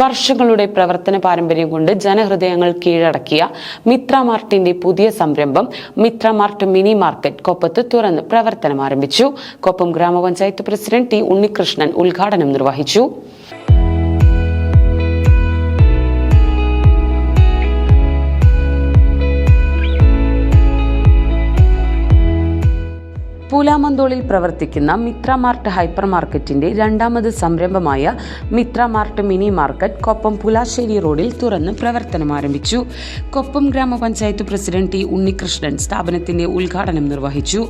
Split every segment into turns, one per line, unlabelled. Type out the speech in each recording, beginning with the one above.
വർഷങ്ങളുടെ പ്രവർത്തന പാരമ്പര്യം കൊണ്ട് ജനഹൃദയങ്ങൾ കീഴടക്കിയ മിത്ര മാർട്ടിന്റെ പുതിയ സംരംഭം മിത്ര മാർട്ട് മിനി മാർക്കറ്റ് കൊപ്പത്ത് തുറന്ന് പ്രവർത്തനം ആരംഭിച്ചു കൊപ്പം ഗ്രാമപഞ്ചായത്ത് പ്രസിഡന്റ് ടി ഉണ്ണികൃഷ്ണൻ ഉദ്ഘാടനം നിർവഹിച്ചു. പൂലാമന്തോളിൽ പ്രവർത്തിക്കുന്ന മിത്ര മാർട്ട് ഹൈപ്പർ മാർക്കറ്റിന്റെ രണ്ടാമത് സംരംഭമായ Mitra mart mini market Koppam Pulasseri റോഡിൽ തുറന്ന് പ്രവർത്തനം ആരംഭിച്ചു. കൊപ്പം ഗ്രാമപഞ്ചായത്ത് പ്രസിഡന്റ് ടി ഉണ്ണികൃഷ്ണൻ സ്ഥാപനത്തിന്റെ ഉദ്ഘാടനം നിർവഹിച്ചു.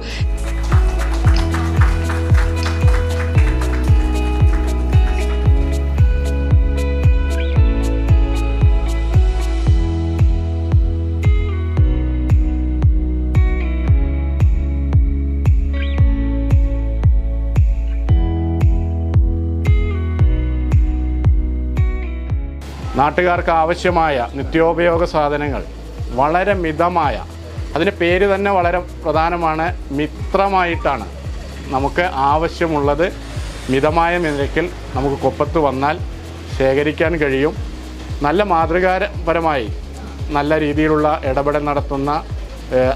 നാട്ടുകാർക്ക് ആവശ്യമായ നിത്യോപയോഗ സാധനങ്ങൾ വളരെ മിതമായ അതിന് പേര് തന്നെ വളരെ പ്രധാനമാണ് മിത്രമായിട്ടാണ് നമുക്ക് ആവശ്യമുള്ളത്. മിതമായ നിരക്കിൽ നമുക്ക് കൊപ്പത്ത് വന്നാൽ ശേഖരിക്കാൻ കഴിയും. നല്ല മാതൃകാപരമായി നല്ല രീതിയിലുള്ള ഇടപെടൽ നടത്തുന്ന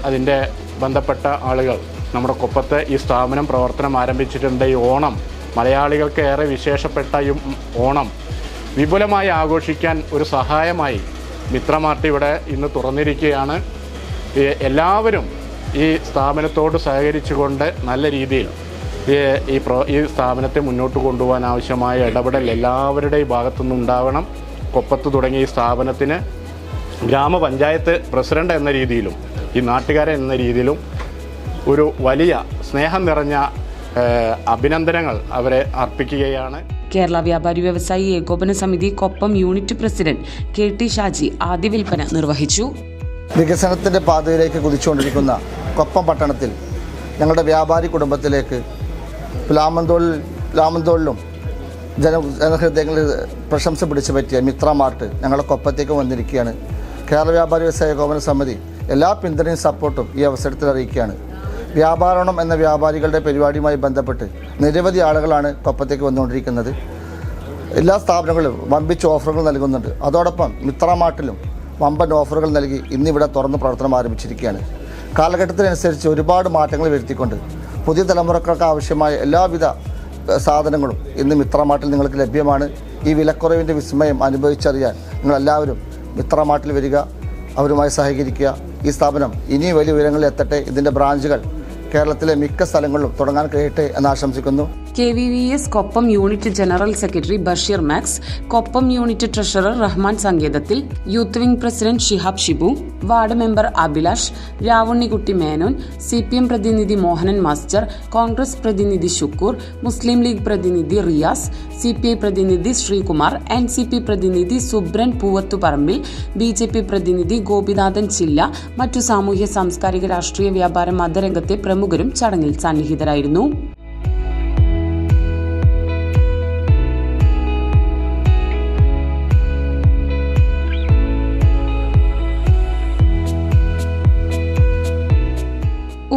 അതിന്റെ ബന്ധപ്പെട്ട ആളുകൾ. നമ്മുടെ കൊപ്പത്ത് ഈ സ്ഥാപനം പ്രവർത്തനം ആരംഭിച്ചിട്ടുണ്ട്. ഈ ഓണം മലയാളികൾക്ക് ഏറെ വിശേഷപ്പെട്ട ഈ ഓണം വിപുലമായി ആഘോഷിക്കാൻ ഒരു സഹായമായി മിത്രമാർട്ട് ഇവിടെ ഇന്ന് തുറന്നിരിക്കുകയാണ്. എല്ലാവരും ഈ സ്ഥാപനത്തോട് സഹകരിച്ചുകൊണ്ട് നല്ല രീതിയിൽ ഈ പ്രോ ഈ സ്ഥാപനത്തെ മുന്നോട്ട് കൊണ്ടുപോകാൻ ആവശ്യമായ ഇടപെടൽ എല്ലാവരുടെയും ഭാഗത്തുനിന്ന് ഉണ്ടാവണം. കൊപ്പത്ത് തുടങ്ങിയ ഈ സ്ഥാപനത്തിന് ഗ്രാമപഞ്ചായത്ത് പ്രസിഡന്റ് എന്ന രീതിയിലും ഈ നാട്ടുകാരൻ എന്ന രീതിയിലും ഒരു വലിയ സ്നേഹം നിറഞ്ഞ അഭിനന്ദനങ്ങൾ അവരെ അർപ്പിക്കുകയാണ്.
കേരള വ്യാപാരി വ്യവസായി ഏകോപന സമിതി Koppam unit president K T Shaji ആദ്യ വിൽപ്പന നിർവഹിച്ചു.
വികസനത്തിന്റെ പാതയിലേക്ക് കുതിച്ചുകൊണ്ടിരിക്കുന്ന കൊപ്പം പട്ടണത്തിൽ ഞങ്ങളുടെ വ്യാപാരി കുടുംബത്തിലേക്ക് ലാമന്തോളിൽ ലാമന്തോളിലും ജന ജനഹൃദയങ്ങളിൽ പ്രശംസ പിടിച്ചു പറ്റിയ മിത്ര മാർട്ട് ഞങ്ങളുടെ കൊപ്പത്തേക്ക് വന്നിരിക്കുകയാണ്. കേരള വ്യാപാരി വ്യവസായ ഏകോപന സമിതി എല്ലാ പിന്തുണയും സപ്പോർട്ടും ഈ അവസരത്തിൽ അറിയിക്കുകയാണ്. വ്യാപാരണം എന്ന വ്യാപാരികളുടെ പരിപാടിയുമായി ബന്ധപ്പെട്ട് നിരവധി ആളുകളാണ് കൊപ്പത്തേക്ക് വന്നുകൊണ്ടിരിക്കുന്നത്. എല്ലാ സ്ഥാപനങ്ങളും വമ്പിച്ച ഓഫറുകൾ നൽകുന്നുണ്ട്. അതോടൊപ്പം മിത്രമാട്ടിലും വമ്പൻ ഓഫറുകൾ നൽകി ഇന്നിവിടെ തുറന്ന് പ്രവർത്തനം ആരംഭിച്ചിരിക്കുകയാണ്. കാലഘട്ടത്തിനനുസരിച്ച് ഒരുപാട് മാറ്റങ്ങൾ വരുത്തിക്കൊണ്ട് പുതിയ തലമുറക്കൾക്ക് ആവശ്യമായ എല്ലാവിധ സാധനങ്ങളും ഇന്ന് മിത്രമാട്ടിൽ നിങ്ങൾക്ക് ലഭ്യമാണ്. ഈ വിലക്കുറവിന്റെ വിസ്മയം അനുഭവിച്ചറിയാൻ നിങ്ങളെല്ലാവരും മിത്രമാട്ടിൽ വരിക അവരുമായി സഹകരിക്കുക. ഈ സ്ഥാപനം ഇനി വലിയ ഉയരങ്ങളിൽ എത്തട്ടെ. ഇതിന്റെ ബ്രാഞ്ചുകൾ കേരളത്തിലെ മിക്ക സ്ഥലങ്ങളിലും തുടങ്ങാൻ കഴിയട്ടെ എന്ന് ആശംസിക്കുന്നു.
K V V S Koppam unit general secretary Basheer max Koppam unit treasurer Rahman സങ്കേതത്തിൽ youth wing president Shihab Shibu ward member Abhilash Ravunnikutty Menon C P M പ്രതിനിധി മോഹനൻ മാസ്റ്റർ കോൺഗ്രസ് പ്രതിനിധി ഷുക്കൂർ മുസ്ലിം ലീഗ് പ്രതിനിധി റിയാസ് സി പി ഐ പ്രതിനിധി ശ്രീകുമാർ എൻ സി പി പ്രതിനിധി Subran Poovathuparambil B J P പ്രതിനിധി ഗോപിനാഥൻ ചില്ല മറ്റു സാമൂഹ്യ സാംസ്കാരിക രാഷ്ട്രീയ വ്യാപാര മതരംഗത്തെ പ്രമുഖരും ചടങ്ങിൽ സന്നിഹിതരായിരുന്നു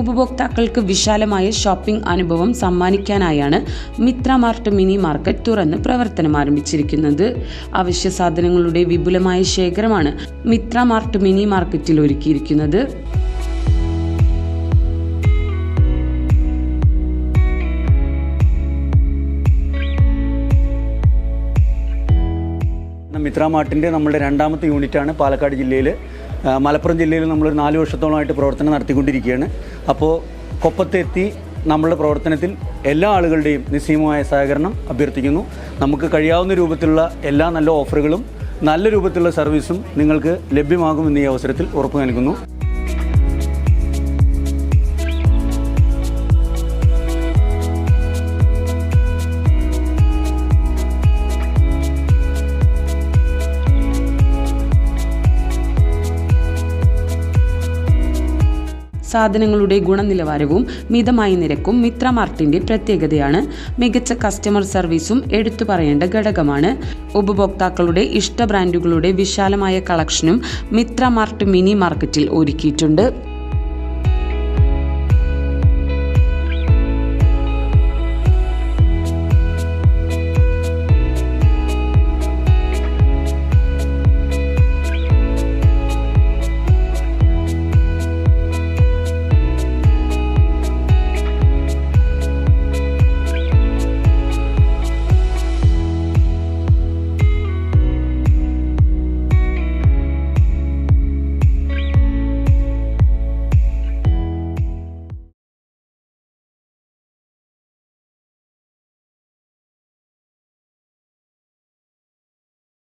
ഉപഭോക്താക്കൾക്ക് വിശാലമായ ഷോപ്പിംഗ് അനുഭവം സമ്മാനിക്കാനായാണ് മിത്ര മാർട്ട് മിനി മാർക്കറ്റ് തുറന്ന് പ്രവർത്തനം ആരംഭിച്ചിരിക്കുന്നത്. അവശ്യ സാധനങ്ങളുടെ വിപുലമായ ശേഖരമാണ് മിത്ര മാർട്ട് മിനി മാർക്കറ്റിൽ ഒരുക്കിയിരിക്കുന്നത്.
മിത്ര മാർട്ടിന്റെ നമ്മുടെ രണ്ടാമത്തെ യൂണിറ്റാണ് പാലക്കാട് ജില്ലയിൽ മലപ്പുറം ജില്ലയിൽ നമ്മളൊരു നാല് വർഷത്തോളമായിട്ട് പ്രവർത്തനം നടത്തിക്കൊണ്ടിരിക്കുകയാണ്. അപ്പോൾ കൊപ്പത്തെത്തി നമ്മളുടെ പ്രവർത്തനത്തിൽ എല്ലാ ആളുകളുടെയും നിസ്സീമമായ സഹകരണം അഭ്യർത്ഥിക്കുന്നു. നമുക്ക് കഴിയാവുന്ന രൂപത്തിലുള്ള എല്ലാ നല്ല ഓഫറുകളും നല്ല രൂപത്തിലുള്ള സർവീസും നിങ്ങൾക്ക് ലഭ്യമാകുമെന്ന് ഈ അവസരത്തിൽ ഉറപ്പ് നൽകുന്നു.
സാധനങ്ങളുടെ ഗുണനിലവാരവും മിതമായ നിരക്കും മിത്ര മാർട്ടിന്റെ പ്രത്യേകതയാണ്. മികച്ച കസ്റ്റമർ സർവീസും എടുത്തു പറയേണ്ട ഘടകമാണ്. ഉപഭോക്താക്കളുടെ ഇഷ്ട ബ്രാൻഡുകളുടെ വിശാലമായ കളക്ഷനും മിത്ര മാർട്ട് മിനി മാർക്കറ്റിൽ ഒരുക്കിയിട്ടുണ്ട്.